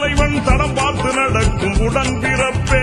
தலைவன் தடம் பார்த்து நடக்கும் உடன் பிறப்பே